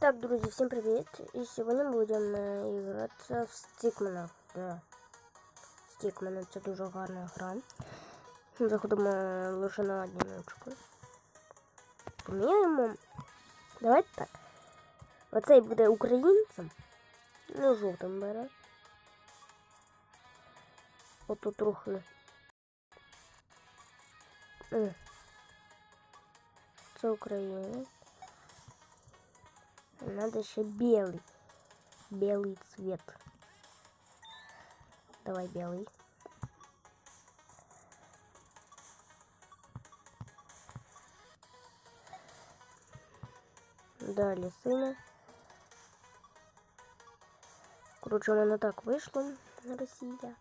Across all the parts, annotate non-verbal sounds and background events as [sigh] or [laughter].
Так, друзья, всем привет! И сегодня будем играться в Стикмена. Да. Стикмена це дуже гарна гра. Заходимо лише на одиночку. Поміняємо. Давайте так. Оцей буде українцем. Ну, жовтим бере. Ото трохи. Е. Це українець. Надо еще белый. Белый цвет. Давай белый. Дали сына. Короче, она так вышла, Россия.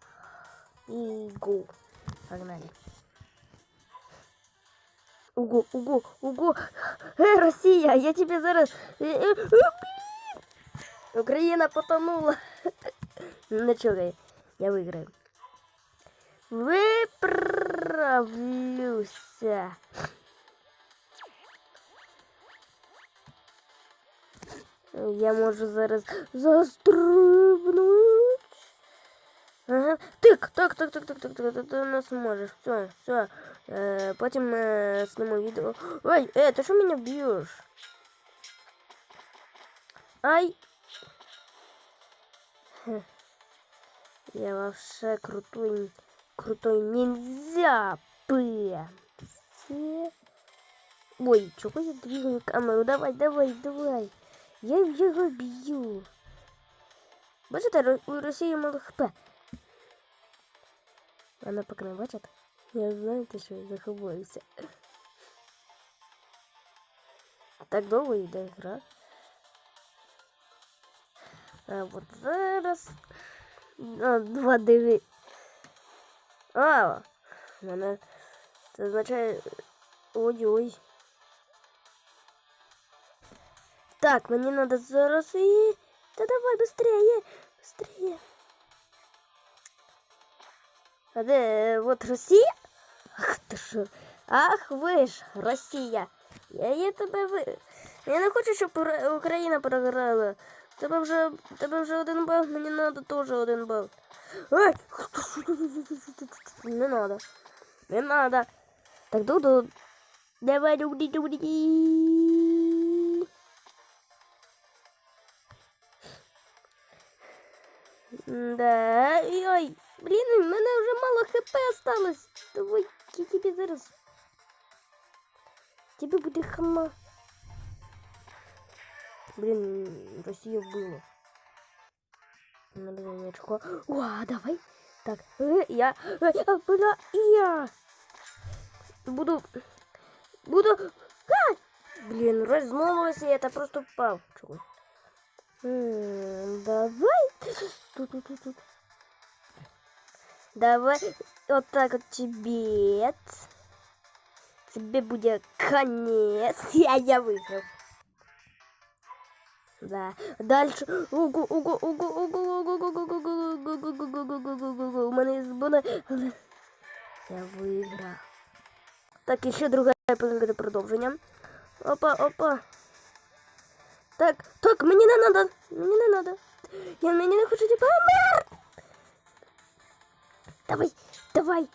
И гол. Погнали. Угу, угу, угу. Э, е, Росія, я тебе зараз. Э, э, е, е, е, Україна потонула. [laughs] Ну Нічого, я выиграю. Виправлюся. Я могу зараз застрибнути. Ага. Тик, так, так, так, так, так, так, так, ти не зможеш. Все, все. Е, потім е, зніму відео. Ой, е, ти що мене б'єш? Ай. Хе. Я вообще крутой, крутой ниндзя. Все. Ой, чего я двигаю камеру? Давай, давай, давай. Я його б'ю. Бачите, Ро- у Росії мало хп. Вона поки не бачить. Я знаєте, що я заховуюся. Так довго йде гра. А от зараз. А, два диви. А, мене це означає. Ой-ой. Так, мені надо зараз і. Та давай быстрее, быстрее. А де е, от Росія? Ах ти що? Ах ви ж, Росія. Я, я тебе ви. Я не хочу, щоб Ура- Україна програла. Тебе вже, тебе вже один бал, мені надо теж один бал. Ай! Не надо. Не надо. Так, Дуду. Давай, дуди, дуди. Да, ой, блін, у мене вже мало хп осталось. Давай, я тебе зараз. Тебе буде хама. Блін, Росія вбила. Надо мячко. О, давай. Так, э, я, э, а, бля, я. Буду, буду, а! Блин, размолвался, я это просто упал. Чего? М, Давай. Тут, тут, тут, тут. Давай вот так вот тебе. Тебе будет конец. Я, я выиграл. Да. Дальше. Угу, угу, угу, угу, угу, угу, угу, угу, угу, угу, угу, угу, угу, угу, угу. У мене є збона. Але Я виграв. Так, і ще друга половинка продовження. Опа, опа. Так, так, мені не надо. Мені не надо. Я мені не хочу помер. Давай, давай.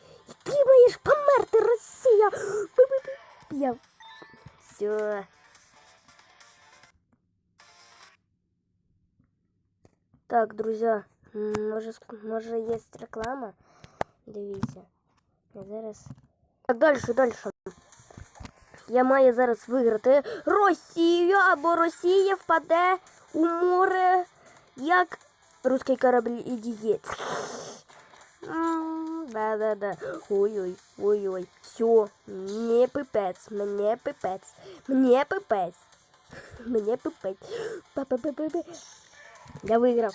Ти маєш померти, Росія. Пи-пи-пи. Я. Все. Так, друзі, м, може, ск- може є реклама? Дивіться. Я зараз. Так, далі, далі. Я маю зараз виграти Росію, або Росія впаде у море, як русський корабль ідієць. А, да-да-да. Ой-ой, ой-ой. Все, мне пипец, мне пипец, мне пипец. Мне пипец. Я выиграл.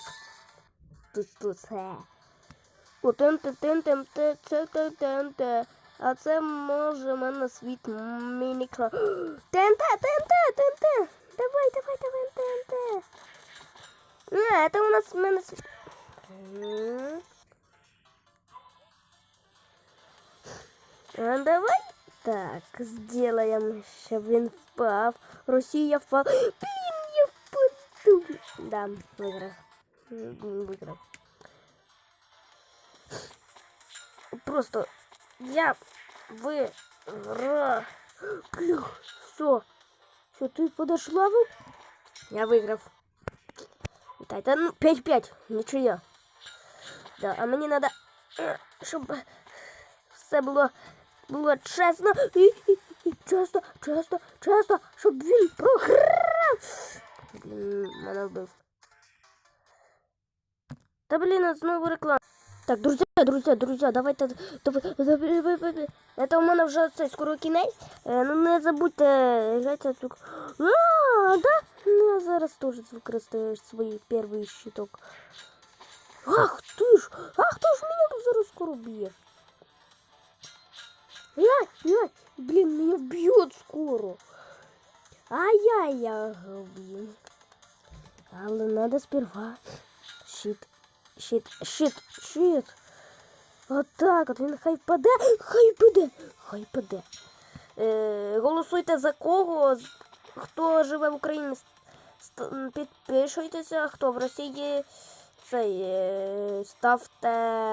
Тут, тут. А це може мене світ мінікро. ТНТ, ТНТ, ТНТ! Давай, давай, давай, ТНТ! Не, це у нас мене світ. А давай так сделаем, чтобы он впав. Россия впав. Блин, я впаду. Да, выиграл. Выиграл. Просто я вы. Все. Все, ты подошла? Вы? Я выиграл. Да, ну, это 5-5. Ничего. Я. Да, а мне надо, э, чтобы все было було чесно і, і, і чесно, чесно, чесно, щоб він програв. Блін, мене вбив. Та блін, знову реклама. Так, друзі, друзі, друзі, давайте. давай- давай- давай- давай. Это у мене вже це скоро кінець. Е, Ну не забудьте грати тут. А, да? Ну, я зараз теж використаю свій перший щиток. Ах ти ж! Ах ти ж мене зараз скоро б'є. Я блін. Але надо сперва. Щит, щит, щит, щит. Отак, от він хай паде, хай паде, хай паде. Е, голосуйте за кого, хто живе в Україні, підпишуйтеся, хто в Росії цей, е, ставте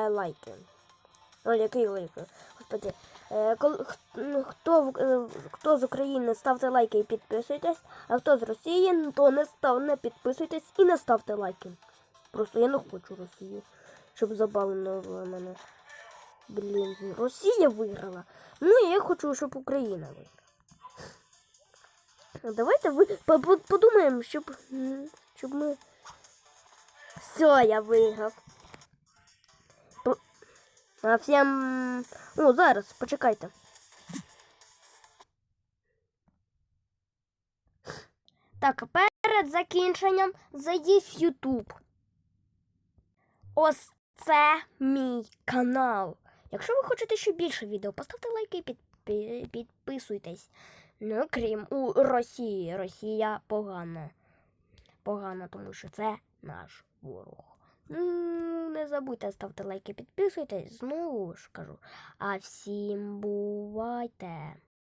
лайки. О, який лайки? Господи. Е, ну, хто, е, хто з України ставте лайки і підписуйтесь, а хто з Росії, то не став, не підписуйтесь і не ставте лайки. Просто я не хочу Росію, щоб забавлено мене. Блін, Росія виграла. Ну я хочу, щоб Україна виграла. Давайте ви по- по- подумаємо, щоб, щоб ми. Все, я виграв. А всім. О, зараз, почекайте. Так, перед закінченням зайдіть в YouTube. Ось це мій канал. Якщо ви хочете ще більше відео, поставте лайки і підпи- підписуйтесь. Ну, крім у Росії. Росія погана. Погана, тому що це наш ворог. Не забудьте ставте лайки, підписуйтесь. Знову ж кажу. А всім бувайте!